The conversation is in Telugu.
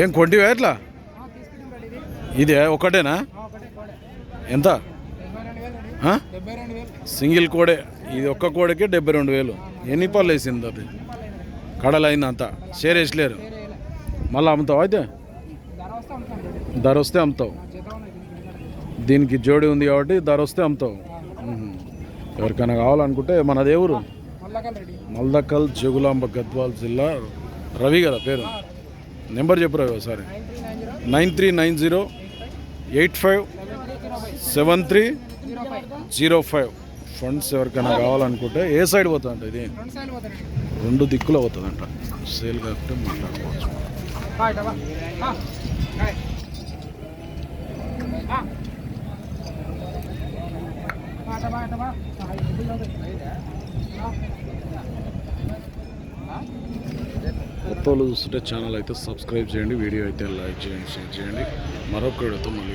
ఏం కొంటివా ఎట్లా? ఇదే ఒకటేనా? ఎంత? సింగిల్ కోడే ఇది ఒక్క కోడకి డెబ్బై రెండు వేలు. ఎన్ని పళ్ళు వేసింది అది కడలు అయింది అంతా షేర్ వేసలేరు. మళ్ళీ అమ్ముతావు అయితే? ధర వస్తే అమ్ముతావు. దీనికి జోడి ఉంది కాబట్టి ధర వస్తే అమ్ముతావు. మ్మ్. ఎవరికైనా కావాలనుకుంటే మనది మల్లకల్ రెడీ మల్దకల్ జగులాంబ గద్వాల్ జిల్లా రవి కదా పేరు. నెంబర్ చెప్పు ఒకసారి. Nine three nine zero eight five seven three zero five. Funds ఎవరికైనా కావాలనుకుంటే ఏ సైడ్ పోతుందంట ఇది? రెండు దిక్కులు అవుతుందంట సేల్ కాకపోతే మాట్లాడుకోవచ్చు. బాయ్ డబా కొత్తలు చూస్తుంటే ఛానల్ అయితే సబ్స్క్రైబ్ చేయండి వీడియో అయితే లైక్ చేయండి షేర్ చేయండి. మరొక వీడియోతో మళ్ళీ